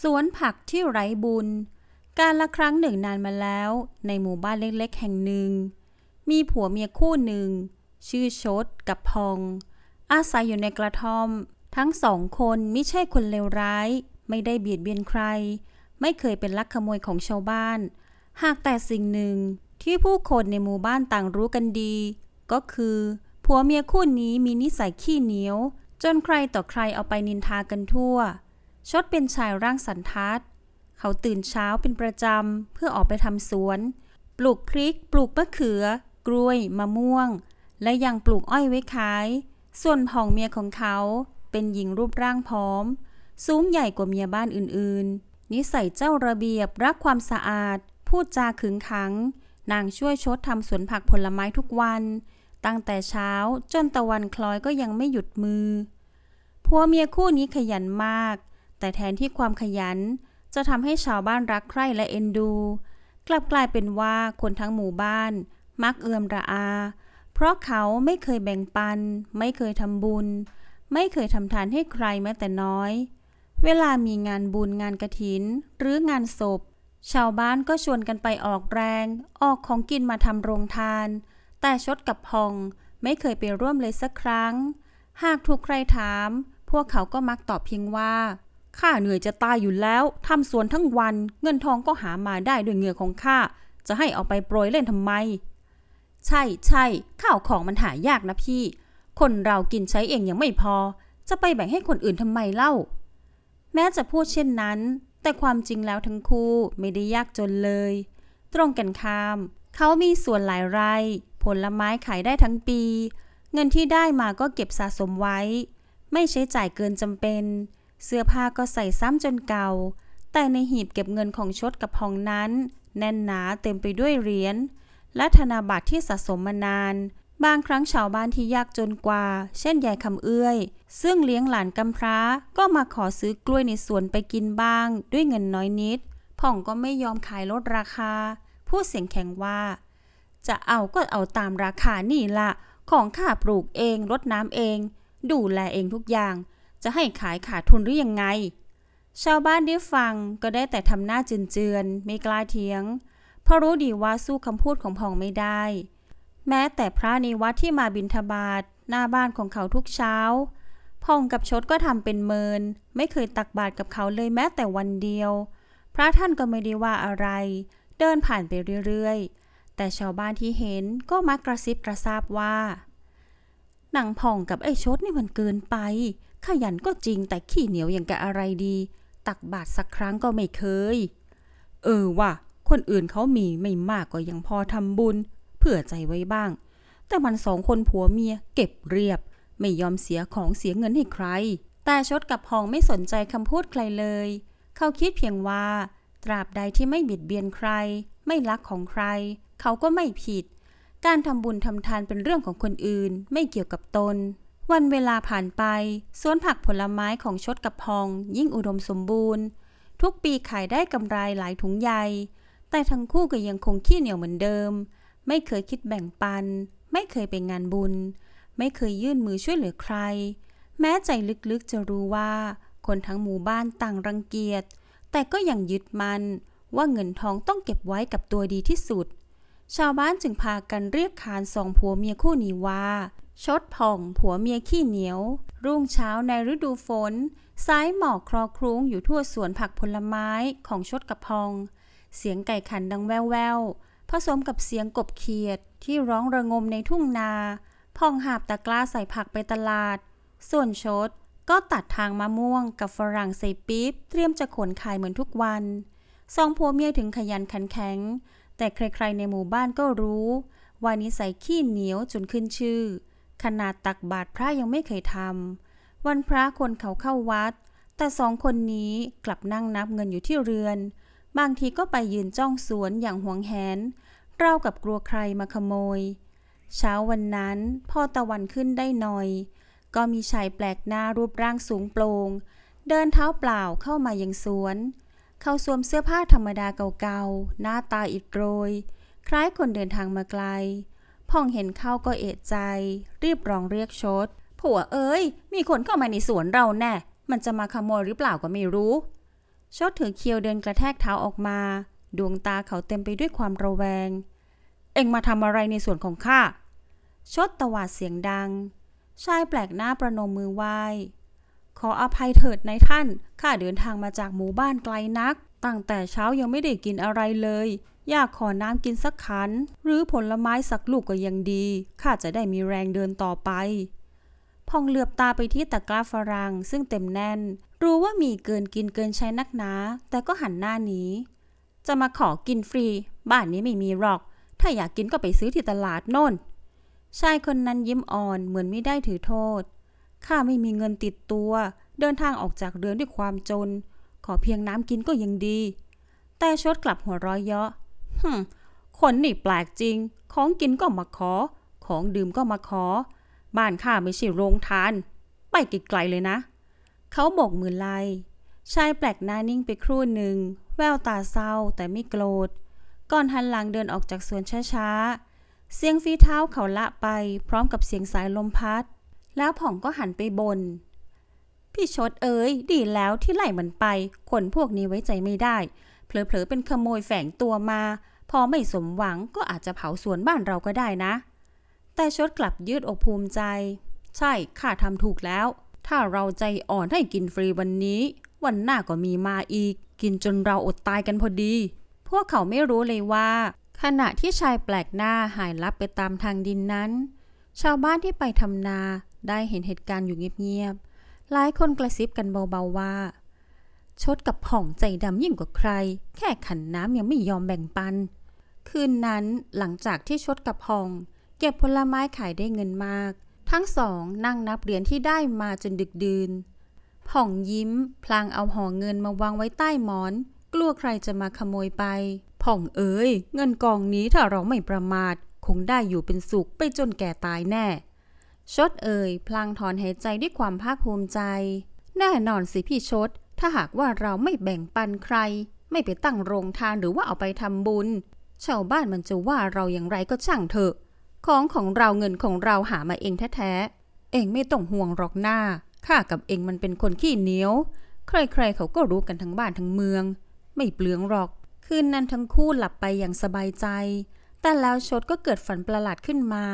สวนผักที่ไร้บุญ การละครั้งหนึ่งนานมาแล้ว ในหมู่บ้านเล็กๆ แห่งหนึ่ง มีผัวเมียคู่หนึ่ง ชื่อชดกับพอง อาศัยอยู่ในกระท่อม ทั้งสองคนไม่ใช่คนเลวร้าย ไม่ได้เบียดเบียนใคร ไม่เคยเป็นลักขโมยของชาวบ้าน หากแต่สิ่งหนึ่งที่ผู้คนในหมู่บ้านต่างรู้กันดี ก็คือผัวเมียคู่นี้มีนิสัยขี้เหนียว จนใครต่อใครเอาไปนินทากันทั่ว ชดเป็นชายร่างสันทัด เขาตื่นเช้าเป็นประจำ เพื่อออกไปทำสวน ปลูกพริก ปลูกมะเขือ กล้วย มะม่วง และยังปลูกอ้อยไว้ขาย ส่วนผ่องเมียของเขาเป็นหญิงรูปร่างผอม สูงใหญ่กว่าเมียบ้านอื่นๆ นิสัยเจ้าระเบียบรักความสะอาด พูดจาขึงขัง นางช่วยชดทำสวนผักผลไม้ทุกวัน ตั้งแต่เช้าจนตะวันคล้อยก็ยังไม่หยุดมือผัวเมียคู่นี้ขยันมาก แต่แทนที่ความขยัน จะทำให้ชาวบ้านรักใคร่และเอ็นดู กลับกลายเป็นว่าคนทั้งหมู่บ้าน มักเอือมระอา เพราะเขาไม่เคยแบ่งปัน ไม่เคยทำบุญ ไม่เคยทำทานให้ใครแม้แต่น้อย เวลามีงานบุญงานกระถิน หรืองานศพ ชาวบ้านก็ชวนกันไปออกแรง ออกของกินมาทำโรงทาน แต่ชดกับพองไม่เคยไปร่วมเลยสักครั้ง หากถูกใครถาม พวกเขาก็มักตอบเพียงว่า ข้าเหนื่อยจะตายอยู่แล้วทำสวนทั้งวัน เงินทองก็หามาได้ด้วยเหงื่อของข้า จะให้เอาไปโปรยเล่นทำไม ใช่ใช่ข้าวของมันหายากนะพี่ คนเรากินใช้เองยังไม่พอ จะไปแบ่งให้คนอื่นทำไมเล่า แม้จะพูดเช่นนั้น แต่ความจริงแล้วทั้งคู่ไม่ได้ยากจนเลย ตรงกันข้าม เขามีส่วนหลายไร่ผลไม้ขายได้ทั้งปี เงินที่ได้มาก็เก็บสะสมไว้ ไม่ใช้จ่ายเกินจำเป็น เสื้อผ้าก็ใส่ซ้ำจนเก่า แต่ในหีบเก็บเงินของชดกับพองนั้น แน่นหนาเต็มไปด้วยเหรียญและธนบัตรที่สะสมมานาน บางครั้งชาวบ้านที่ยากจนกว่า เช่นยายคำเอื้อย ซึ่งเลี้ยงหลานกำพร้าก็มาขอซื้อกล้วยในสวนไปกินบ้าง ด้วยเงินน้อยนิดผ่องก็ไม่ยอมขายลดราคา พูดเสียงแข็งว่า จะเอาก็เอาตามราคานี่ละของข้าปลูกเองรดน้ำเอง ดูแลเองทุกอย่าง จะให้ขายขาดทุนหรือยังไง ชาวบ้านได้ฟังก็ได้แต่ทำหน้าเจือนๆไม่กล้าเถียง เพราะรู้ดีว่าสู้คำพูดของพองไม่ได้ แม้แต่พระในวัดที่มาบิณฑบาตหน้าบ้านของเขาทุกเช้าพองกับชดก็ทำเป็นเมิน ไม่เคยตักบาตรกับเขาเลยแม้แต่วันเดียว พระท่านก็ไม่ได้ว่าอะไร เดินผ่านไปเรื่อยๆ แต่ชาวบ้านที่เห็นก็มักกระซิบกระซาบว่าหนังผ่องกับไอ้ชดนี่มันเกินไป ขยันก็จริงแต่ขี้เหนียวอย่างกับอะไรดี ตักบาตรสักครั้งก็ไม่เคย เออว่ะคนอื่นเขามีไม่มากก็ยังพอทำบุญ เผื่อใจไว้บ้าง แต่มันสองคนผัวเมียเก็บเรียบ ไม่ยอมเสียของเสียเงินให้ใคร แต่ชดกับพองไม่สนใจคำพูดใครเลย เขาคิดเพียงว่า ตราบใดที่ไม่บิดเบียนใคร ไม่ลักของใคร เขาก็ไม่ผิด การทำบุญทำทานเป็นเรื่องของคนอื่น ไม่เกี่ยวกับตน วันเวลาผ่านไป สวนผักผลไม้ของชดกับพอง ยิ่งอุดมสมบูรณ์ ทุกปีขายได้กำไรหลายถุงใหญ่ แต่ทั้งคู่ก็ยังคงขี้เหนียวเหมือนเดิม ไม่เคยคิดแบ่งปัน ไม่เคยไปงานบุญ ไม่เคยยื่นมือช่วยเหลือใคร แม้ใจลึกๆจะรู้ว่า คนทั้งหมู่บ้านต่างรังเกียจ แต่ก็ยังยึดมันว่าเงินทองต้องเก็บไว้กับตัวดีที่สุด ชาวบ้านจึงพากันเรียกขานสองผัวเมียคู่นี้ว่า ชดผ่องผัวเมียขี้เหนียว รุ่งเช้าในฤดูฝน สายหมอกคลอคลุ้งอยู่ทั่วสวนผักผลไม้ของชดกับพอง เสียงไก่ขันดังแว่วๆผสมกับเสียงกบเขียดที่ร้องระงมในทุ่งนาพองหาบตะกร้าใส่ผักไปตลาด ส่วนชดก็ตัดทางมะม่วงกับฝรั่งใส่ปี๊บเตรียมจะขนขายเหมือนทุกวันสองผัวเมียถึงขยันขันแข็ง แต่ใครๆในหมู่บ้านก็รู้ ว่านิสัยขี้เหนียวจนขึ้นชื่อ ขนาดตักบาตรพระยังไม่เคยทำวันพระคนเขาเข้าวัด แต่สองคนนี้กลับนั่งนับเงินอยู่ที่เรือน บางทีก็ไปยืนจ้องสวนอย่างหวงแหนเล่ากับกลัวใครมาขโมย เช้าวันนั้นพอตะวันขึ้นได้หน่อย ก็มีชายแปลกหน้ารูปร่างสูงโปร่งเดินเท้าเปล่าเข้ามายังสวน เขาสวมเสื้อผ้าธรรมดาเก่าๆ หน้าตาอิดโรย คล้ายคนเดินทางมาไกล พ่องเห็นเข้าก็เอะใจ รีบร้องเรียกชด ผัวเอ้ย มีคนเข้ามาในสวนเราแน่ มันจะมาขโมยหรือเปล่าก็ไม่รู้ ชดถือเคียวเดินกระแทกเท้าออกมา ดวงตาเขาเต็มไปด้วยความระแวง เอ็งมาทำอะไรในสวนของข้า ชดตวาดเสียงดัง ชายแปลกหน้าประนมมือไหว้ ขออภัยเถิดนายท่าน ข้าเดินทางมาจากหมู่บ้านไกลนัก ตั้งแต่เช้ายังไม่ได้กินอะไรเลย อยากขอน้ำกินสักขัน หรือผลไม้สักลูกก็ยังดีข้าจะได้มีแรงเดินต่อไปพองเหลือบตาไปที่ตะกร้าฝรั่งซึ่งเต็มแน่น รู้ว่ามีเกินกินเกินใช้นักหนา แต่ก็หันหน้าหนีจะมาขอกินฟรี บ้านนี้ไม่มีหรอก ถ้าอยากกินก็ไปซื้อที่ตลาดโน่น ชายคนนั้นยิ้มอ่อนเหมือนไม่ได้ถือโทษ ข้าไม่มีเงินติดตัว เดินทางออกจากเรือนด้วยความจน อเพียงน้ำกินก็ยังดี แต่ชดกลับหัวร้อยเยาะฮึคนนี่แปลกจริง ของกินก็มาขอ ของดื่มก็มาขอ บ้านข้าไม่ใช่โรงทาน ไปไกลๆเลยนะ เขาโบกมือไล่ชายแปลกหน้านิ่งไปครู่หนึ่ง แววตาเศร้าแต่ไม่โกรธ ก่อนหันหลังเดินออกจากสวนช้าๆ เสียงฝีเท้าเขาละไปพร้อมกับเสียงสายลมพัด แล้วผ่องก็หันไปบน พี่ชดเอ๋ยดีแล้วที่ไล่มันไป คนพวกนี้ไว้ใจไม่ได้ เผลอๆเป็นขโมยแฝงตัวมา พอไม่สมหวังก็อาจจะเผาสวนบ้านเราก็ได้นะ แต่ชดกลับยืดอกภูมิใจ ใช่ข้าทำถูกแล้ว ถ้าเราใจอ่อนให้กินฟรีวันนี้ วันหน้าก็มีมาอีก กินจนเราอดตายกันพอดี พวกเขาไม่รู้เลยว่า ขณะที่ชายแปลกหน้าหายลับไปตามทางดินนั้น ชาวบ้านที่ไปทำนาได้เห็นเหตุการณ์อยู่เงียบๆ หลายคนกระซิบกันเบาๆว่า ชดกับผ่องใจดำยิ่งกว่าใคร แค่ขันน้ำยังไม่ยอมแบ่งปัน คืนนั้นหลังจากที่ชดกับผ่อง เก็บผลไม้ขายได้เงินมาก ทั้งสองนั่งนับเหรียญที่ได้มาจนดึกดื่นผ่องยิ้ม พลางเอาห่อเงินมาวางไว้ใต้หมอน กลัวใครจะมาขโมยไป ผ่องเอ๋ยเงินกองนี้ถ้าเราไม่ประมาท คงได้อยู่เป็นสุขไปจนแก่ตายแน่ ชดเอ่ย พลางถอนหายใจด้วยความภาคภูมิใจ แน่นอนสิพี่ชด ถ้าหากว่าเราไม่แบ่งปันใคร ไม่ไปตั้งโรงทานหรือว่าเอาไปทำบุญ ชาวบ้านมันจะว่าเราอย่างไรก็ช่างเถอะ ของของเราเงินของเราหามาเองแท้ๆ เองไม่ต้องห่วงหรอกหน้า ข้ากับเองมันเป็นคนขี้เหนียว ใครๆเขาก็รู้กันทั้งบ้านทั้งเมือง ไม่เปลืองหรอก คืนนั้นทั้งคู่หลับไปอย่างสบายใจ แต่แล้วชดก็เกิดฝันประหลาดขึ้นมา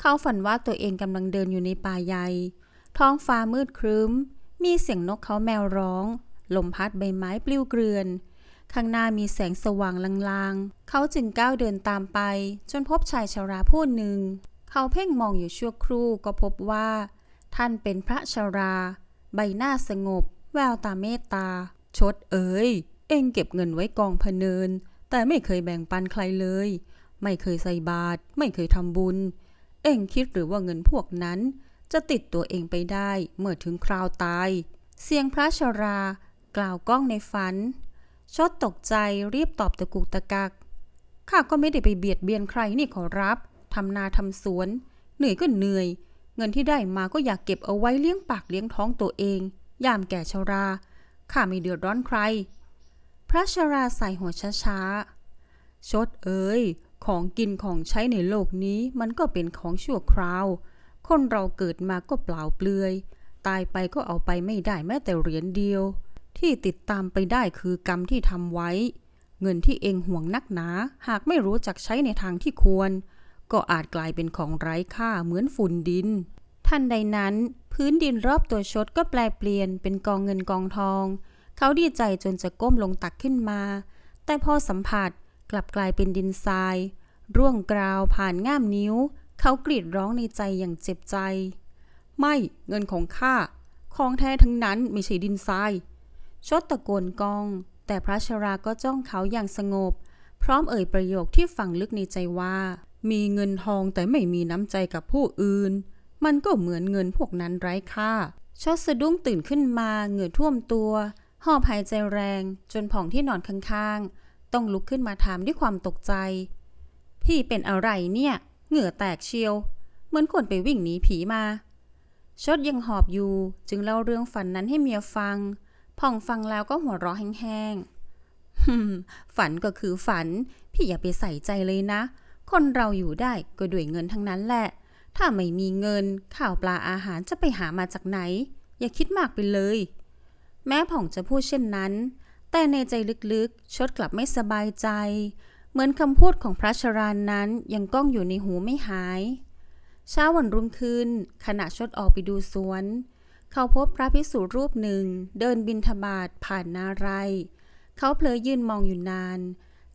เขาฝันว่าตัวเองกำลังเดินอยู่ในป่าใหญ่ ท้องฟ้ามืดครึ้ม มีเสียงนกเขาแมวร้อง ลมพัดใบไม้ปลิวเกลื่อน ข้างหน้ามีแสงสว่างลางๆ เขาจึงก้าวเดินตามไป จนพบชายชาราผู้หนึ่ง เขาเพ่งมองอยู่ชั่วครู่ก็พบว่า ท่านเป็นพระชารา ใบหน้าสงบ แววตาเมตตา ชดเอ๋ย เองเก็บเงินไว้กองพเนิน แต่ไม่เคยแบ่งปันใครเลย ไม่เคยใส่บาตรไม่เคยทำบุญ เอ็งคิดหรือว่าเงินพวกนั้น จะติดตัวเองไปได้เมื่อถึงคราวตาย เสียงพระชรากล่าวก้องในฝัน ชดตกใจรีบตอบตะกุกตะกัก ข้าก็ไม่ได้ไปเบียดเบียนใครนี่ขอรับ ทำนาทำสวน เหนื่อยก็เหนื่อย เงินที่ได้มาก็อยากเก็บเอาไว้เลี้ยงปากเลี้ยงท้องตัวเอง ยามแก่ชรา ข้าไม่เดือดร้อนใคร พระชราใส่หัวช้าๆชดเอ๋ย ของกินของใช้ในโลกนี้มันก็เป็นของชั่วคราว คนเราเกิดมาก็เปล่าเปลือย ตายไปก็เอาไปไม่ได้แม้แต่เหรียญเดียว ที่ติดตามไปได้คือกรรมที่ทำไว้ เงินที่เองห่วงนักหนา หากไม่รู้จักใช้ในทางที่ควร ก็อาจกลายเป็นของไร้ค่าเหมือนฝุ่นดิน ทันใดนั้น พื้นดินรอบตัวชดก็แปลเปลี่ยนเป็นกองเงินกองทอง เขาดีใจจนจะก้มลงตักขึ้นมา แต่พอสัมผัสกลับกลายเป็นดินทราย ร่วงกราวผ่านง่ามนิ้ว เขากรีดร้องในใจอย่างเจ็บใจ ไม่เงินของข้าของแท้ทั้งนั้นไม่ใช่ดินทรายชดตะโกนกอง แต่พระชราก็จ้องเขาอย่างสงบ พร้อมเอ่ยประโยคที่ฝังลึกในใจว่า มีเงินทองแต่ไม่มีน้ำใจกับผู้อื่น มันก็เหมือนเงินพวกนั้นไร้ค่าชดสะดุ้งตื่นขึ้นมาเหงื่อท่วมตัวหอบหายใจแรง จนผ่องที่นอนข้างๆ ต้องลุกขึ้นมาถามด้วยความตกใจ พี่เป็นอะไรเนี่ย เหงื่อแตกเชียว เหมือนคนไปวิ่งหนีผีมาชดยังหอบอยู่จึงเล่าเรื่องฝันนั้นให้เมียฟังผ่องฟังแล้วก็หัวเราะแห้งๆฝันก็คือฝัน พี่อย่าไปใส่ใจเลยนะ คนเราอยู่ได้ก็ด้วยเงินทั้งนั้นแหละ ถ้าไม่มีเงินข้าวปลาอาหารจะไปหามาจากไหน อย่าคิดมากไปเลย แม้ผ่องจะพูดเช่นนั้น แต่ในใจลึกๆ ชดกลับไม่สบายใจ เหมือนคำพูดของพระชรานนั้นยังก้องอยู่ในหูไม่หาย เช้าวันรุ่งขึ้น ขณะชดออกไปดูสวน เขาพบพระภิกษุรูปหนึ่งเดินบินทบาทผ่านนาไร เขาเพลอยืนมองอยู่นาน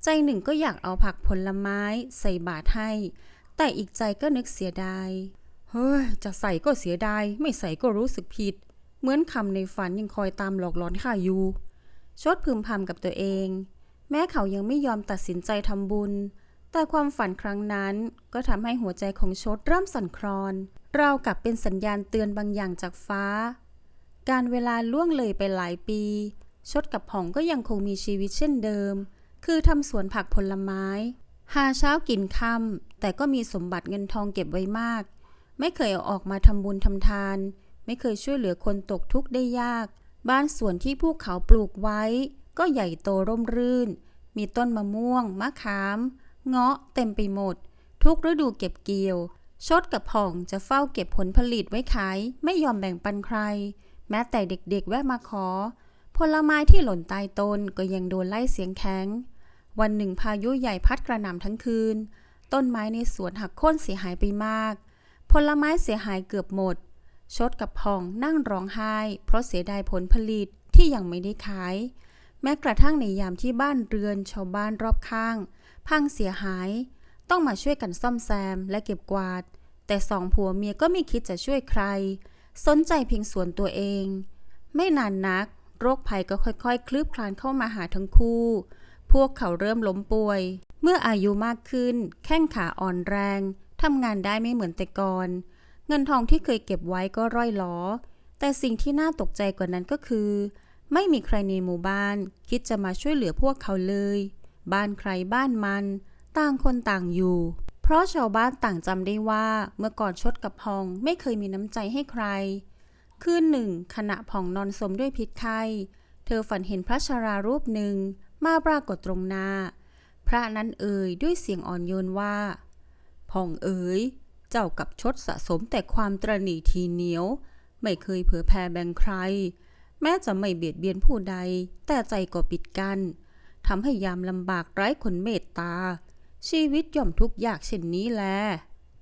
ใจหนึ่งก็อยากเอาผักผลไม้ใส่บาตรให้ แต่อีกใจก็นึกเสียดาย เฮ้ย จะใส่ก็เสียดาย ไม่ใส่ก็รู้สึกผิด เหมือนคำในฝันยังคอยตามหลอกหลอนข้าอยู่ ชดพึมพำกับตัวเอง แม้เขายังไม่ยอมตัดสินใจทำบุญ แต่ความฝันครั้งนั้นก็ทำให้หัวใจของชดเริ่มสั่นคลอน ราวกับเป็นสัญญาณเตือนบางอย่างจากฟ้า การเวลาล่วงเลยไปหลายปี ชดกับผ่องก็ยังคงมีชีวิตเช่นเดิม คือทำสวนผักผลไม้ หาเช้ากินค่ำแต่ก็มีสมบัติเงินทองเก็บไว้มาก ไม่เคยเอาออกมาทำบุญทำทาน ไม่เคยช่วยเหลือคนตกทุกข์ได้ยาก บ้านสวนที่ภูเขาปลูกไว้ ก็ใหญ่โตร่มรื่น มีต้นมะม่วง มะขาม เงาะเต็มไปหมด ทุกฤดูเก็บเกี่ยว ชดกับผ่องจะเฝ้าเก็บผลผลิตไว้ขาย ไม่ยอมแบ่งปันใคร แม้แต่เด็กๆแวะมาขอ ผลไม้ที่หล่นใต้ต้นก็ยังโดนไล่เสียงแข็ง วันหนึ่งพายุใหญ่พัดกระหน่ำทั้งคืน ต้นไม้ในสวนหักโค่นเสียหายไปมาก ผลไม้เสียหายเกือบหมด ชดกับพองนั่งร้องไห้ เพราะเสียดายผลผลิตที่ยังไม่ได้ขาย แม้กระทั่งในยามที่บ้านเรือนชาวบ้านรอบข้าง พังเสียหาย ต้องมาช่วยกันซ่อมแซมและเก็บกวาด แต่สองผัวเมียก็ไม่คิดจะช่วยใคร สนใจเพียงส่วนตัวเอง ไม่นานนัก โรคภัยก็ค่อยๆ คลืบคลานเข้ามาหาทั้งคู่ พวกเขาเริ่มล้มป่วย เมื่ออายุมากขึ้น แข้งขาอ่อนแรงทำงานได้ไม่เหมือนแต่ก่อน เงินทองที่เคยเก็บไว้ก็ร่อยหลอแต่สิ่งที่น่าตกใจกว่านั้นก็คือ ไม่มีใครในหมู่บ้าน คิดจะมาช่วยเหลือพวกเขาเลย บ้านใครบ้านมัน ต่างคนต่างอยู่ เพราะชาวบ้านต่างจำได้ว่าเมื่อก่อนชดกับพองไม่เคยมีน้ำใจให้ใคร คืนหนึ่ง ขณะผ่องนอนสมด้วยพิษไข้ เธอฝันเห็นพระชรารูปหนึ่งมาปรากฏตรงหน้า พระนั้นเอ่ยด้วยเสียงอ่อนโยนว่าผ่องเอ๋ยเจ้ากับชดสะสมแต่ความตรณีทีเหนียว ไม่เคยเผยแผ่แบ่งใคร แม้จะไม่เบียดเบียนผู้ใด แต่ใจก็ปิดกัน้นทำให้ยามลำบากไร้คนเมตตา ชีวิตย่อมทุกข์ยากเช่นนี้แล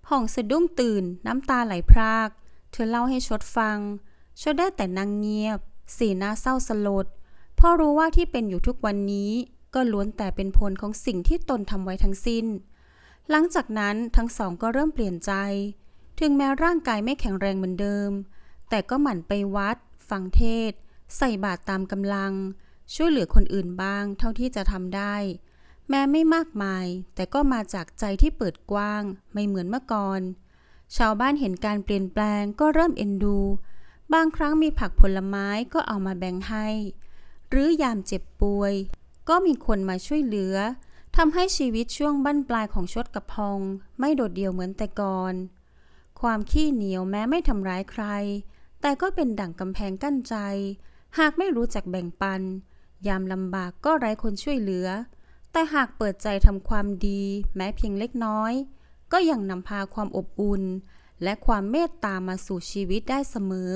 ผ่องสะดุ้งตื่นน้ำตาไหลพราก เธอเล่าให้ชดฟัง ชดได้แต่นั่งเงียบ สีหน้าเศร้าสลดเพราะรู้ว่าที่เป็นอยู่ทุกวันนี้ ก็ล้วนแต่เป็นผลของสิ่งที่ตนทำไว้ทั้งสิ้น หลังจากนั้นทั้งสองก็เริ่มเปลี่ยนใจ ถึงแม้ร่างกายไม่แข็งแรงเหมือนเดิม แต่ก็หมั่นไปวัด ฟังเทศ ใส่บาตรตามกำลัง ช่วยเหลือคนอื่นบ้าง เท่าที่จะทำได้ แม้ไม่มากมาย แต่ก็มาจากใจที่เปิดกว้าง ไม่เหมือนเมื่อก่อน ชาวบ้านเห็นการเปลี่ยนแปลงก็เริ่มเอ็นดู บางครั้งมีผักผลไม้ก็เอามาแบ่งให้ หรือยามเจ็บป่วย ก็มีคนมาช่วยเหลือทำให้ชีวิตช่วงบั้นปลายของชดกับพอง ไม่โดดเดี่ยวเหมือนแต่ก่อน ความขี้เหนียวแม้ไม่ทำร้ายใคร แต่ก็เป็นดั่งกำแพงกั้นใจ หากไม่รู้จักแบ่งปัน ยามลำบากก็ไร้คนช่วยเหลือ แต่หากเปิดใจทำความดีแม้เพียงเล็กน้อย ก็ยังนำพาความอบอุ่น และความเมตตามาสู่ชีวิตได้เสมอ